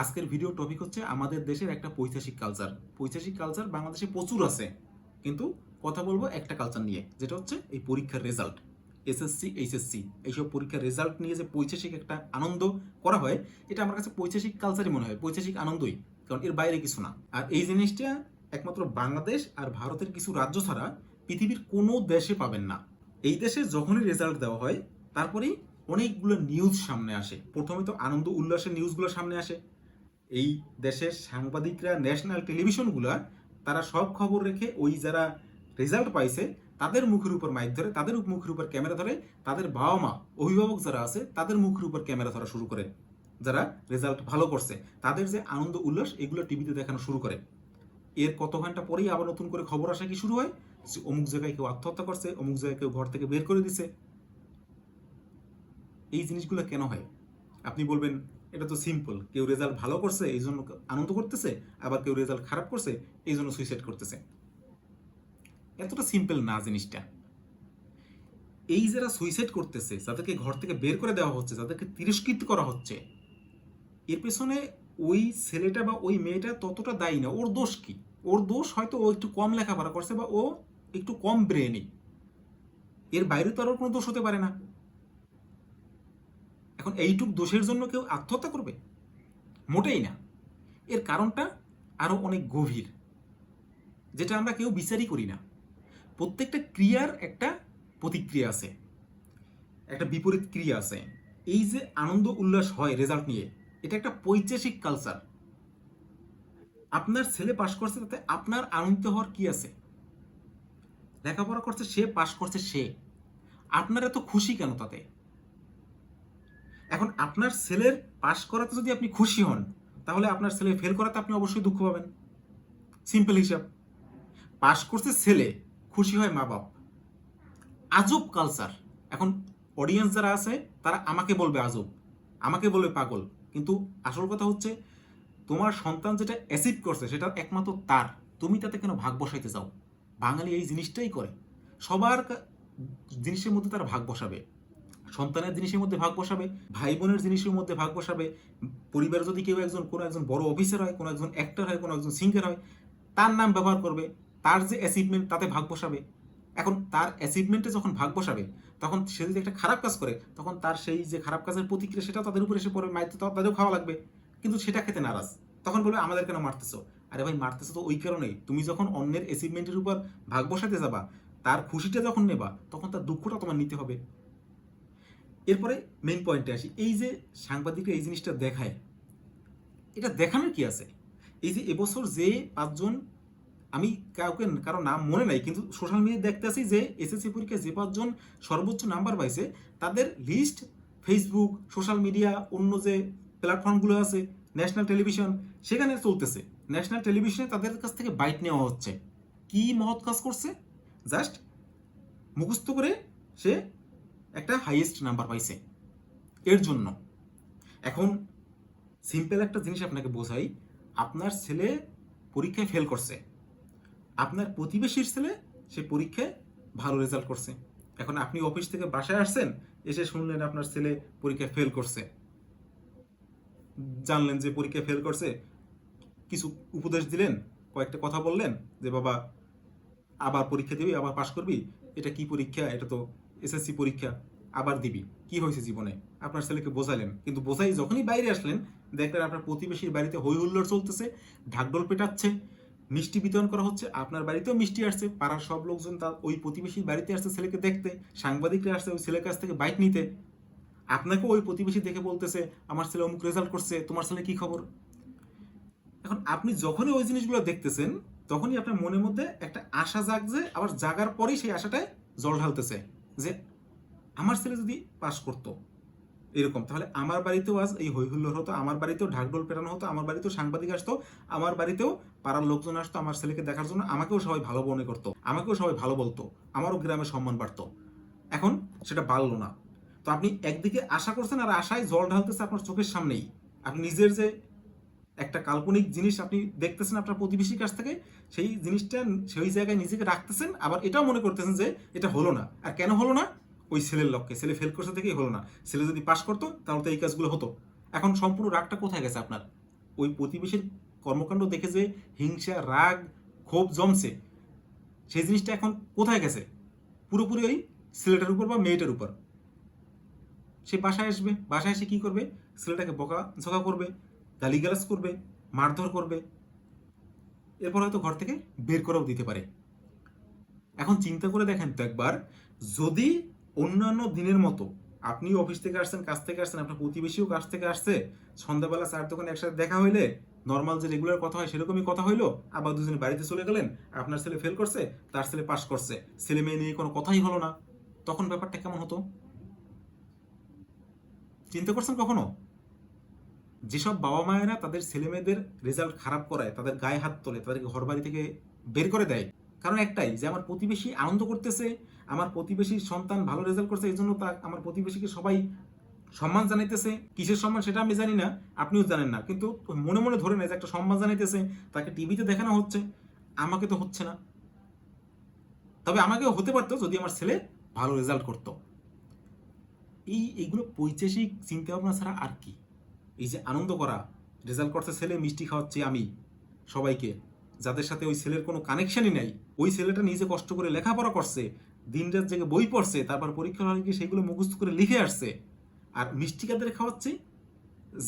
আজকের video topic হচ্ছে আমাদের দেশের একটা পৈশাসিক কালচার পৈশাসিক কালচার বাংলাদেশে প্রচুর আছে, কিন্তু কথা বলব একটা কালচার নিয়ে, যেটা হচ্ছে এই পরীক্ষার রেজাল্ট এসএসসি এইচএসসি এইসব পরীক্ষার রেজাল্ট নিয়ে যে পৈশাসিক একটা আনন্দ করা হয়, এটা আমার কাছে পৈশাসিক কালচারই মনে হয়, পৈশাসিক আনন্দই, কারণ এর বাইরে কিছু না। আর এই জিনিসটা একমাত্র বাংলাদেশ আর ভারতের কিছু রাজ্য ছাড়া পৃথিবীর কোনো দেশে পাবেন না। এই দেশে যখনই রেজাল্ট দেওয়া হয়, তারপরেই অনেকগুলো নিউজ সামনে আসে। প্রথমে তো আনন্দ উল্লাসের নিউজগুলো সামনে আসে এই দেশের সাংবাদিকরা ন্যাশনাল টেলিভিশনগুলা তারা সব খবর রেখে ওই যারা রেজাল্ট পাইছে, তাদের মুখের উপর মাইক ধরে, তাদের মুখের উপর ক্যামেরা ধরে, তাদের বাবা মা অভিভাবক যারা আছে, তাদের মুখের উপর ক্যামেরা ধরা শুরু করে, যারা রেজাল্ট ভালো করছে। তাদের যে আনন্দ, উল্লাস, এগুলো টিভিতে দেখানো শুরু করে। এর কত ঘণ্টা পরেই আবার নতুন করে খবর আসা কি শুরু হয়? যে অমুক জায়গায় কেউ আত্মহত্যা করছে, অমুক জায়গায় কেউ ঘর থেকে বের করে দিছে। এই জিনিসগুলো কেন হয়? আপনি বলবেন এটা তো সিম্পল কেউ রেজাল্ট ভালো করছে, এই জন্য আনন্দ করতেছে, আবার কেউ রেজাল্ট খারাপ করছে, এই জন্য সুইসাইড করতেছে। এতটা সিম্পল না জিনিসটা। এই যারা সুইসাইড করতেছে, যাদেরকে ঘর থেকে বের করে দেওয়া হচ্ছে, যাদেরকে তিরস্কৃত করা হচ্ছে, এর পেছনে ওই ছেলেটা বা ওই মেয়েটা ততটা দায়ী না। ওর দোষ কি? ওর দোষ হয়তো ও একটু কম লেখাপড়া করছে বা ও একটু কম ব্রেনি এর বাইরে তো আর কোনো দোষ হতে পারে না। এখন এইটুক দোষের জন্য কেউ আত্মহত্যা করবে? মোটেই না। এর কারণটা আরও অনেক গভীর, যেটা আমরা কেউ বিচারই করি না। প্রত্যেকটা ক্রিয়ার একটা প্রতিক্রিয়া আছে, একটা বিপরীত ক্রিয়া আছে। এই যে আনন্দ উল্লাস হয় রেজাল্ট নিয়ে, এটা একটা পৈচাসিক কালচার আপনার ছেলে পাশ করছে তাতে আপনার আনন্দিত হওয়ার কি আছে? লেখাপড়া করছে সে পাশ করছে সে। আপনার এত খুশি কেন তাতে? এখন আপনার ছেলের পাশ করাতে যদি আপনি খুশি হন, তাহলে আপনার ছেলে ফেল করাতে আপনি অবশ্যই দুঃখ পাবেন। সিম্পল হিসাব। পাশ করছে ছেলে খুশি হয় মা বাপ। আজব কালচার এখন অডিয়েন্স যারা আছে, তারা আমাকে বলবে আজব। আমাকে বলবে পাগল। কিন্তু আসল কথা হচ্ছে, তোমার সন্তান যেটা অ্যাচিভ করছে, সেটা একমাত্র তার। তুমি তাতে কেন ভাগ বসাইতে চাও? বাঙালি এই জিনিসটাই করে। সবার জিনিসের মধ্যে তারা ভাগ বসাবে। সন্তানের জিনিসের মধ্যে ভাগ বসাবে ভাই বোনের জিনিসের মধ্যে ভাগ বসাবে, পরিবারে যদি কেউ একজন, কোনো একজন বড় অফিসার হয়, কোনো একজন অ্যাক্টর হয়, কোনো একজন সিঙ্গার হয়, তার নাম ব্যবহার করবে, তার যে অ্যাচিভমেন্ট তাতে ভাগ বসাবে। এখন তার অ্যাচিভমেন্টে যখন ভাগ বসাবে, তখন সে যদি একটা খারাপ কাজ করে, তখন তার সেই যে খারাপ কাজের প্রতিক্রিয়া সেটা তাদের উপরে এসে পড়ে মাইতে তাদেরও খাওয়া লাগবে। কিন্তু সেটা খেতে নারাজ। তখন বলবে, আমাদের কেন মারতেছো? আরে ভাই, মারতেছো তো ওই কারণেই। তুমি যখন অন্যের অ্যাচিভমেন্টের উপর ভাগ বসাতে যাবা, তার খুশিটা যখন নেবা, তখন তার দুঃখটা তোমার নিতে হবে। এরপরে মেইন পয়েন্টে আসি। এই যে সাংবাদিকরা এই জিনিসটা দেখায়, এটা দেখানোর কি আছে? এই যে এবছর যে পাঁচজন, আমি কাউকে, কারও নাম মনে নাই, কিন্তু সোশ্যাল মিডিয়ায় দেখতে আছি যে এসএসসি পরীক্ষায় যে পাঁচজন সর্বোচ্চ নাম্বার পাইছে, তাদের লিস্ট ফেসবুক সোশ্যাল মিডিয়া, অন্য যে প্ল্যাটফর্মগুলো আছে ন্যাশনাল টেলিভিশন সেখানে চলতেছে। ন্যাশনাল টেলিভিশনে তাদের কাছ থেকে বাইট নেওয়া হচ্ছে। কি মহৎ কাজ করছে? জাস্ট মুখস্থ করে সে একটা হাইয়েস্ট নাম্বার পাইছে। এর জন্য। এখন সিম্পল একটা জিনিস আপনাকে বোঝাই, আপনার ছেলে পরীক্ষায় ফেল করছে। আপনার প্রতিবেশীর ছেলে, সে পরীক্ষায় ভালো রেজাল্ট করছে। এখন আপনি অফিস থেকে বাসায় আসছেন, এসে শুনলেন আপনার ছেলে পরীক্ষায় ফেল করছে। জানলেন যে পরীক্ষায় ফেল করছে, কিছু উপদেশ দিলেন, কয়েকটা কথা বললেন যে, বাবা, আবার পরীক্ষা দিবি, আবার পাশ করবি? এটা কি পরীক্ষা? এটা তো এসএসসি পরীক্ষা আবার দিবি। কি হয়েছে জীবনে? আপনার ছেলেকে বোঝালেন। কিন্তু বোঝাই যখনই বাইরে আসলেন, দেখলেন আপনার প্রতিবেশীর বাড়িতে হই হুল্লোড় চলতেছে ঢাকডোল পেটাচ্ছে, মিষ্টি বিতরণ করা হচ্ছে, আপনার বাড়িতেও মিষ্টি আসছে, পাড়ার সব লোকজন তার ওই প্রতিবেশীর বাড়িতে আসছে ছেলেকে দেখতে, সাংবাদিকরা আসছে ওই ছেলের কাছ থেকে বাইক নিতে। আপনাকেও ওই প্রতিবেশী দেখে বলতেছে, আমার ছেলে অমুক রেজাল্ট করছে, তোমার ছেলে কি খবর? এখন আপনি যখনই ওই জিনিসগুলো দেখতেছেন, তখনই আপনার মনের মধ্যে একটা আশা জাগছে, আবার জাগার পরেই সেই আশাটায় জল ঢালতেছে। যে আমার ছেলে যদি পাশ করতো, এরকম, তাহলে আমার বাড়িতেও আজ এই হৈহুল্লোর হতো, আমার বাড়িতেও ঢাকঢোল পেটানো হতো, আমার বাড়িতেও সাংবাদিক আসতো, আমার বাড়িতেও পাড়ার লোকজন আসতো আমার ছেলেকে দেখার জন্য, আমাকেও সবাই ভালো মনে করতো, আমাকেও সবাই ভালো বলতো, আমারও গ্রামে সম্মান বাড়তো। এখন সেটা বাড়লো না। তো আপনি একদিকে আশা করছেন আর আশায় জল ঢালতেছে আপনার চোখের সামনেই। আপনি নিজের যে একটা কাল্পনিক জিনিস আপনি দেখতেছেন আপনার প্রতিবেশীর কাছ থেকে, সেই জিনিসটা সেই জায়গায় নিজেকে রাখতেছেন, আবার এটাও মনে করতেছেন যে এটা হলো না। আর কেন হলো না? ওই ছেলের লক্ষ্যে। ছেলে ফেল করছে থেকেই হলো না। ছেলে যদি পাশ করতো, তাহলে তো এই কাজগুলো হতো। এখন সম্পূর্ণ রাগটা কোথায় গেছে আপনার? ওই প্রতিবেশীর কর্মকাণ্ড দেখে যে হিংসা, রাগ, ক্ষোভ জমছে, সেই জিনিসটা এখন কোথায় গেছে? পুরোপুরি ওই ছেলেটার উপর বা মেয়েটার উপর। সে বাসায় আসবে। বাসায় এসে কি করবে? ছেলেটাকে বকা ঝকা করবে। গালিগালাজ করবে, মারধর করবে। এরপর হয়তো ঘর থেকে বের করেও দিতে পারে। এখন চিন্তা করে দেখেন তো একবার, যদি অন্যান্য দিনের মতো আপনি অফিস থেকে আসছেন, কাজ থেকে আসছেন, আপনার প্রতিবেশীও কাজ থেকে আসছে, সন্ধ্যাবেলা চার দোকানে একসাথে দেখা হইলে নর্মাল যে রেগুলার কথা হয় সেরকমই কথা হইল, আবার দুজনে বাড়িতে চলে গেলেন, আপনার ছেলে ফেল করছে, তার ছেলে পাস করছে, ছেলে মেয়ে নিয়ে কোনো কথাই হলো না, তখন ব্যাপারটা কেমন হতো? চিন্তা করছেন কখনো? যেসব বাবা মায়েরা তাদের ছেলে মেয়েদের রেজাল্ট খারাপ করায়, তাদের গায়ে হাত তোলে, তাদেরকে ঘর বাড়ি থেকে বের করে দেয়। কারণ একটাই, যে আমার প্রতিবেশী আনন্দ করতেছে, আমার প্রতিবেশীর সন্তান ভালো রেজাল্ট করছে, এই জন্য তা আমার প্রতিবেশীকে সবাই সম্মান জানাইতেছে। কিসের সম্মান সেটা আমি জানি না, আপনিও জানেন না। কিন্তু মনে মনে ধরে নেয় যে একটা সম্মান জানাইতেছে, তাকে টিভিতে দেখানো হচ্ছে, আমাকে তো হচ্ছে না। তবে আমাকেও হতে পারতো যদি আমার ছেলে ভালো রেজাল্ট করতো। এই, এইগুলো পৈচাসিক চিন্তা ভাবনা ছাড়া আর কি? এই যে আনন্দ করা, রেজাল্ট করতে ছেলে, মিষ্টি খাওয়াচ্ছি আমি সবাইকে। যাদের সাথে ওই ছেলের কোনো কানেকশনই নাই, ওই ছেলেটা নিজে কষ্ট করে লেখাপড়া করছে দিন রাত জেগে বই পড়ছে, তারপর পরীক্ষা হলে গিয়ে সেগুলো মুখস্থ করে লিখে আসছে। আর মিষ্টি কাদের খাওয়াচ্ছি?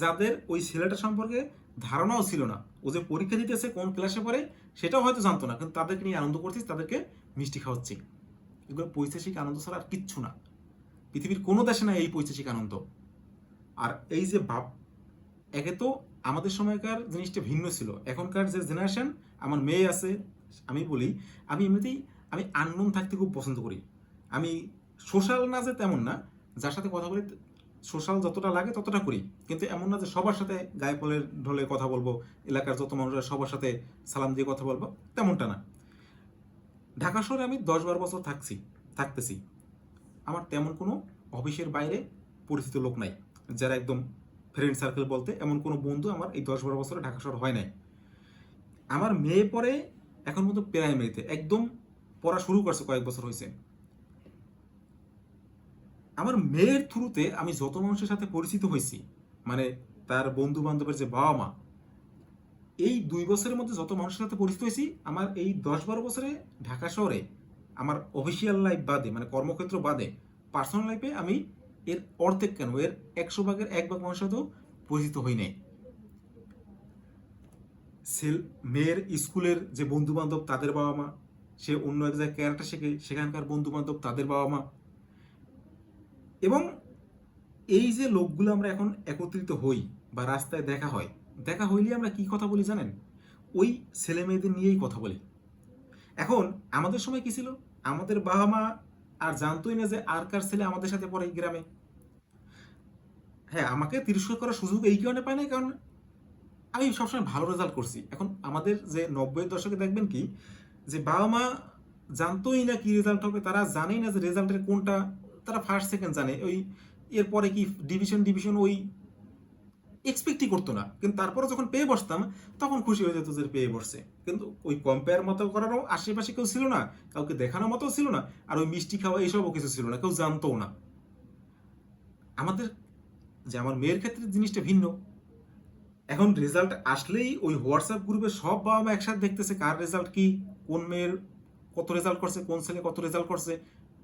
যাদের ওই ছেলেটা সম্পর্কে ধারণাও ছিল না। ও যে পরীক্ষা দিতেছে, কোন ক্লাসে পড়ে, সেটাও হয়তো জানতো না। কিন্তু তাদেরকে নিয়ে আনন্দ করছিস তাদেরকে মিষ্টি খাওয়াচ্ছি। এগুলো পৈশাসিক আনন্দ ছাড়া আর কিচ্ছু না। পৃথিবীর কোনো দেশে নাই এই পৈশাসিক আনন্দ। আর এই যে ভাব একে তো আমাদের সময়কার জিনিসটা ভিন্ন ছিল। এখনকার যে জেনারেশন আমার মেয়ে আছে, আমি বলি, আমি এমনিতেই, আমি আননোন থাকতে খুব পছন্দ করি। আমি সোশ্যাল না যে তেমন না, যার সাথে কথা বলি সোশ্যাল যতটা লাগে ততটা করি। কিন্তু এমন না যে সবার সাথে গায়ে পলের ঢলে কথা বলব, এলাকার যত মানুষরা সবার সাথে সালাম দিয়ে কথা বলব, তেমনটা না। ঢাকা শহরে আমি দশ বারো বছর থাকছি, থাকতেছি। আমার তেমন কোনো অফিসের বাইরে পরিচিত লোক নাই, যারা একদম ফ্রেন্ড সার্কেল বলতে এমন কোনো বন্ধু আমার এই দশ বারো বছরে ঢাকা শহর হয় নাই। আমার মেয়ে পরে এখন মতো প্রাইমারিতে একদম পড়া শুরু করছে কয়েক বছর হয়েছে আমার মেয়ের থ্রুতে আমি যত মানুষের সাথে পরিচিত হয়েছি মানে তার বন্ধু বান্ধবের যে বাবা মা, এই দুই বছরের মধ্যে যত মানুষের সাথে পরিচিত হয়েছি, আমার এই দশ বারো বছরে ঢাকা শহরে, আমার অফিসিয়াল লাইফ বাদে মানে কর্মক্ষেত্র বাদে পার্সোনাল লাইফে আমি এর অর্ধেক কেন? এর একশো ভাগের এক ভাগ মানুষের সাথেও পরিচিত হই নাই। সেল মেয়ের স্কুলের যে বন্ধু বান্ধব তাদের বাবা মা সে অন্য এক জায়গায় ক্যারেক্টার শেখে, সেখানকার বন্ধু বান্ধব তাদের বাবা মা এবং এই যে লোকগুলো আমরা এখন একত্রিত হই বা রাস্তায় দেখা হয়, দেখা হইলে আমরা কি কথা বলি জানেন? ওই ছেলে মেয়েদের নিয়েই কথা বলি। এখন আমাদের সময় কি ছিল? আমাদের বাবা মা আর জানতোই না যে আর কার ছেলে আমাদের সাথে পড়ে গ্রামে। হ্যাঁ আমাকে তিরস্কার করার সুযোগ এই কারণে পায় না কারণ আমি সবসময় ভালো রেজাল্ট করছি। এখন আমাদের যে নব্বই দশকে দেখবেন কি, যে বাবা মা জানতোই না কি রেজাল্ট হবে, তারা জানেই না যে রেজাল্টের কোনটা, তারা ফার্স্ট সেকেন্ড জানে। ওই এরপরে কি ডিভিশন ডিভিশন ওই এক্সপেক্টই করতো না। কিন্তু তারপরে যখন পেয়ে বসতাম, তখন খুশি হয়ে যেত যে পেয়ে বসছে। কিন্তু ওই কম্পেয়ার মতো করারও আশেপাশে কেউ ছিল না, কাউকে দেখানোর মতো ছিল না, আর ওই মিষ্টি খাওয়া এইসবও কিছু ছিল না, কেউ জানতও না। আমাদের যে আমার মেয়ের ক্ষেত্রে জিনিসটা ভিন্ন। এখন রেজাল্ট আসলেই ওই হোয়াটসঅ্যাপ গ্রুপে সব বাবা মা একসাথে দেখতেছে কার রেজাল্ট কি, কোন মেয়ের কত রেজাল্ট করছে, কোন ছেলে কত রেজাল্ট করছে,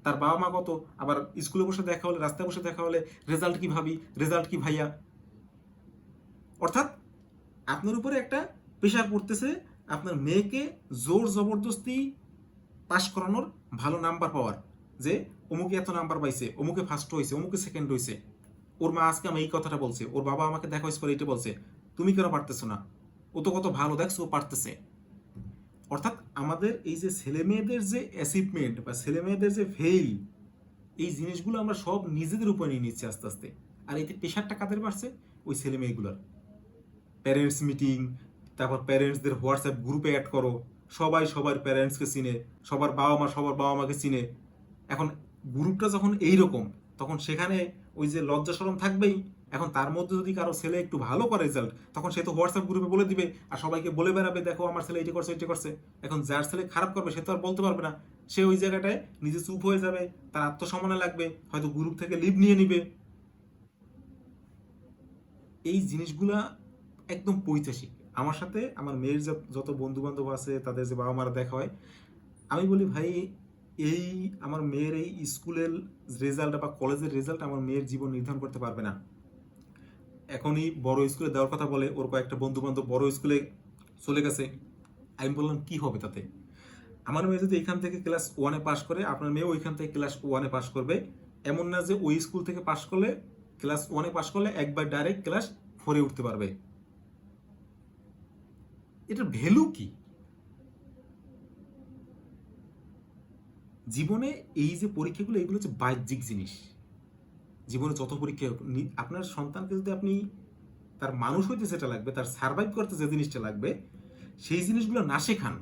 তার বাবা মা কত, আবার স্কুলে বসে দেখা হলে, রাস্তায় বসে দেখা হলে রেজাল্ট কি ভাবি রেজাল্ট কি ভাইয়া? অর্থাৎ আপনার উপরে একটা প্রেশার পড়তেছে, আপনার মেয়েকে জোর জবরদস্তি পাশ করানোর ভালো নাম্বার পাওয়ার, যে অমুকে এত নাম্বার পাইছে, অমুকে ফার্স্ট হয়েছে অমুকে সেকেন্ড হয়েছে ওর মা আজকে আমি এই কথাটা বলছে, ওর বাবা আমাকে দেখা হয়েছে পরে এটা বলছে, তুমি কেন পারতেছো না? ও তো কত ভালো, দেখছ, ও পারতেছে। অর্থাৎ আমাদের এই যে ছেলে মেয়েদের যে অ্যাচিভমেন্ট বা ছেলে মেয়েদের যে ফেইল এই জিনিসগুলো আমরা সব নিজেদের উপর নিয়ে নিচ্ছি আস্তে আস্তে। আর এতে প্রেশারটা কাদের বাড়ছে? ওই ছেলে মেয়েগুলোর। প্যারেন্টস মিটিং তারপর প্যারেন্টসদের হোয়াটসঅ্যাপ গ্রুপে অ্যাড করো। সবাই সবার প্যারেন্টসকে চিনে, সবার বাবা মা সবার বাবা মাকে চিনে। এখন গ্রুপটা যখন এইরকম, তখন সেখানে ওই যে লজ্জা সরম থাকবেই। এখন তার মধ্যে যদি কারও ছেলে একটু ভালো করে রেজাল্ট তখন সে তো হোয়াটসঅ্যাপ গ্রুপে বলে দিবে, আর সবাইকে বলে বেড়াবে, দেখো, আমার ছেলে এটা করছে এটা করছে। এখন যার ছেলে খারাপ করবে, সে তো আর বলতে পারবে না। সে ওই জায়গাটায় নিজে চুপ হয়ে যাবে, তার আত্মসম্মানে লাগবে, হয়তো গ্রুপ থেকে লিভ নিয়ে নিবে। এই জিনিসগুলা একদম পৈতাসিক আমার সাথে আমার মেয়ের যত- বন্ধু বান্ধব আছে, তাদের যে বাবা মারা দেখা হয়, আমি বলি, ভাই এই আমার মেয়ের এই স্কুলের রেজাল্ট বা কলেজের রেজাল্ট আমার মেয়ের জীবন নির্ধারণ করতে পারবে না। এখনই বড় স্কুলে দেওয়ার কথা বলে ওর কয়েকটা বন্ধু বান্ধব বড় স্কুলে চলে গেছে। আমি বললাম, কি হবে তাতে? আমার মেয়ে যদি এখান থেকে ক্লাস ওয়ানে পাশ করে, আপনার মেয়ে ওইখান থেকে ক্লাস ওয়ানে পাশ করবে। এমন না যে ওই স্কুল থেকে পাশ করলে ক্লাস ওয়ানে পাশ করলে একবার ডাইরেক্ট ক্লাস ফোরে উঠতে পারবে। এটার ভ্যালু কি? জীবনে এই যে পরীক্ষাগুলো, এগুলো হচ্ছে বাহ্যিক জিনিস। জীবনে যত পরীক্ষা আপনার সন্তানকে যদি আপনি তার মানুষ হইতে যেটা লাগবে, তার সার্ভাইভ করতে যে জিনিসটা লাগবে, সেই জিনিসগুলো না শেখান,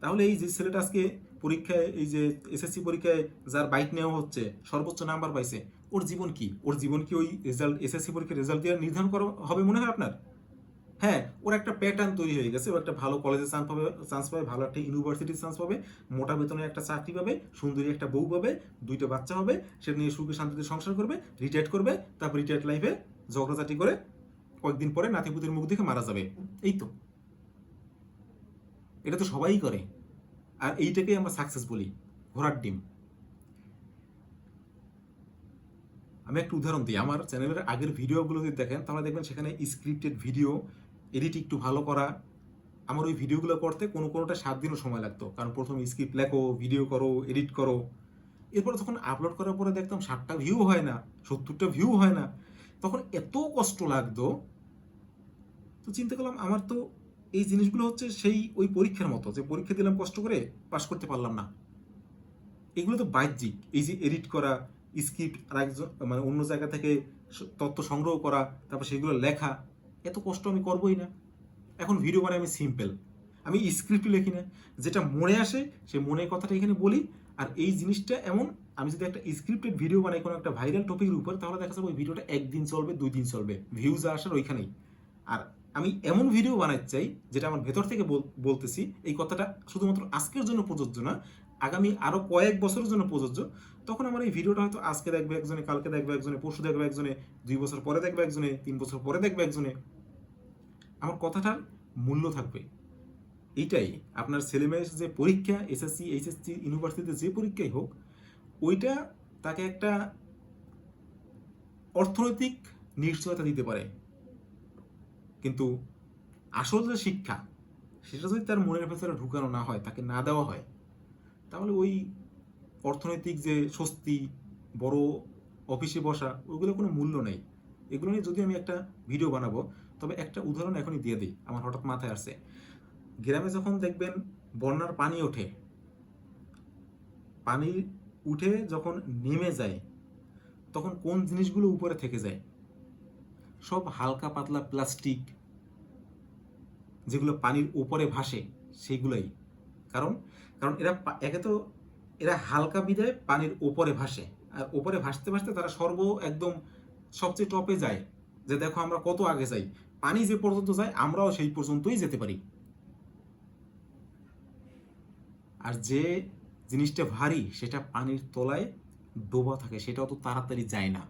তাহলে এই যে ছেলেটা আজকে পরীক্ষায়, এই যে এসএসসি পরীক্ষায় যার বাইক নেওয়া হচ্ছে, সর্বোচ্চ নাম্বার পাইছে, ওর জীবন কি? ওর জীবন কি ওই রেজাল্ট এসএসসি পরীক্ষার রেজাল্ট দিয়ে নির্ধারণ করা হবে মনে হয় আপনার? হ্যাঁ ওর একটা প্যাটার্ন তৈরি হয়ে গেছে। ও একটা ভালো কলেজে চান্স পাবে চান্স পাবে, ভালো একটা ইউনিভার্সিটির চান্স পাবে, মোটা বেতনে একটা চাকরি পাবে, সুন্দরী একটা বউ পাবে, দুইটা বাচ্চা হবে সেটা নিয়ে সুখে শান্তিতে সংসার করবে রিটায়ার্ড করবে, তারপর রিটায়ার্ড লাইফে ঝগড়াঝাটি করে কয়েকদিন পরে নাতিপুতির মুখ দেখে মারা যাবে। এই তো। এটা তো সবাই করে। আর এইটাকেই আমরা সাকসেস বলি, ঘোড়ার ডিম। আমি একটা উদাহরণ দিই। আমার চ্যানেলের আগের ভিডিওগুলো যদি দেখেন, তাহলে দেখবেন সেখানে স্ক্রিপ্টেড ভিডিও এডিট একটু ভালো করা। আমার ওই ভিডিওগুলো করতে কোনো কোনোটা সাত দিনও সময় লাগতো। কারণ প্রথম স্ক্রিপ্ট লেখো ভিডিও করো এডিট করো। এরপর তখন আপলোড করার পরে দেখতাম ষাটটা ভিউ হয় না, সত্তরটা ভিউ হয় না। তখন এত কষ্ট লাগতো। তো চিন্তা করলাম, আমার তো এই জিনিসগুলো হচ্ছে সেই ওই পরীক্ষার মতো যে পরীক্ষা দিলাম কষ্ট করে পাশ করতে পারলাম না। এগুলো তো বাহ্যিক। এই যে এডিট করা স্ক্রিপ্ট আর একজন মানে অন্য জায়গা থেকে তথ্য সংগ্রহ করা, তারপর সেগুলো লেখা এত কষ্ট আমি করবোই না। এখন ভিডিও বানাই আমি সিম্পল আমি স্ক্রিপ্ট লিখি না। যেটা মনে আসে সে মনের কথাটা এখানে বলি। আর এই জিনিসটা এমন, আমি যদি একটা স্ক্রিপ্টেড ভিডিও বানাই কোনো একটা ভাইরাল টপিকের উপর, তাহলে দেখা যাবে ওই ভিডিওটা একদিন চলবে দুই দিন চলবে ভিউজ আসার ওইখানেই। আর আমি এমন ভিডিও বানাতে চাই, যেটা আমার ভেতর থেকে বলতেছি, এই কথাটা শুধুমাত্র আজকের জন্য প্রযোজ্য না, আগামী আরও কয়েক বছরের জন্য প্রযোজ্য। তখন আমার এই ভিডিওটা হয়তো আজকে দেখবে একজনে, কালকে দেখবে একজনে, পরশু দেখবে একজনে, দুই বছর পরে দেখবে একজনে, তিন বছর পরে দেখবে একজনে। আমার কথাটার মূল্য থাকবে। এইটাই, আপনার ছেলেমেয়ের যে পরীক্ষা, এসএসসি, এইচএসসি, ইউনিভার্সিটিতে যে পরীক্ষাই হোক, ওইটা তাকে একটা অর্থনৈতিক নিশ্চয়তা দিতে পারে। কিন্তু আসল যে শিক্ষা, সেটা যদি তার মনের ভেতরে ঢুকানো না হয়, তাকে না দেওয়া হয়, তাহলে ওই অর্থনৈতিক যে স্বস্তি, বড় অফিসে বসা ওইগুলো কোনো মূল্য নেই। এগুলো নিয়ে যদি আমি একটা ভিডিও বানাবো, তবে একটা উদাহরণ এখনই দিয়ে দিই, আমার হঠাৎ মাথায় আসছে। গ্রামে যখন দেখবেন বন্যার পানি ওঠে, পানি উঠে যখন নেমে যায়, তখন কোন জিনিসগুলো উপরে থেকে যায়? সব হালকা পাতলা প্লাস্টিক, যেগুলো পানির উপরে ভাসে সেগুলোই কারণ কারণ এরা একে তো এরা হালকা বিদায় পানির উপরে ভাসে। আর উপরে ভাসতে ভাসতে তারা সর্ব একদম সবচেয়ে টপে যায় যে দেখো আমরা কত আগে যাই। পানি যে পর্যন্ত যায়, আমরাও সেই পর্যন্তই যেতে পারি। আর যে জিনিসটা ভারী, সেটা পানির তলায় ডোবা থাকে সেটা অত তাড়াতাড়ি যায় না।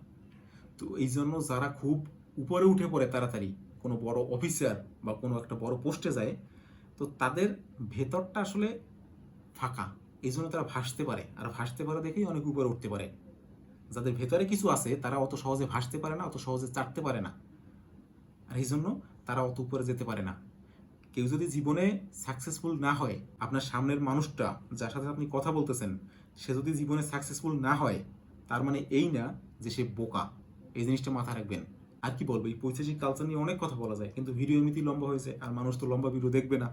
তো এই জন্য যারা খুব উপরে উঠে পড়ে তাড়াতাড়ি, কোনো বড় অফিসার বা কোনো একটা বড় পোস্টে যায়, তো তাদের ভেতরটা আসলে ফাঁকা। এই জন্য তারা ভাসতে পারে। আর ভাসতে পারে দেখেই অনেক উপরে উঠতে পারে। যাদের ভেতরে কিছু আছে, তারা অত সহজে ভাসতে পারে না, অত সহজে চাটতে পারে না। আর এই জন্য তারা অত উপরে যেতে পারে না। কেউ যদি জীবনে সাকসেসফুল না হয়, আপনার সামনের মানুষটা, যার সাথে আপনি কথা বলতেছেন, সে যদি জীবনে সাকসেসফুল না হয়, তার মানে এই না যে সে বোকা। এই জিনিসটা মাথায় রাখবেন। আর কি বলব, এই পৈশাচিক কালচার নিয়ে অনেক কথা বলা যায়, কিন্তু ভিডিও এমনিতেই লম্বা হয়েছে, আর মানুষ তো লম্বা ভিডিও দেখবে না।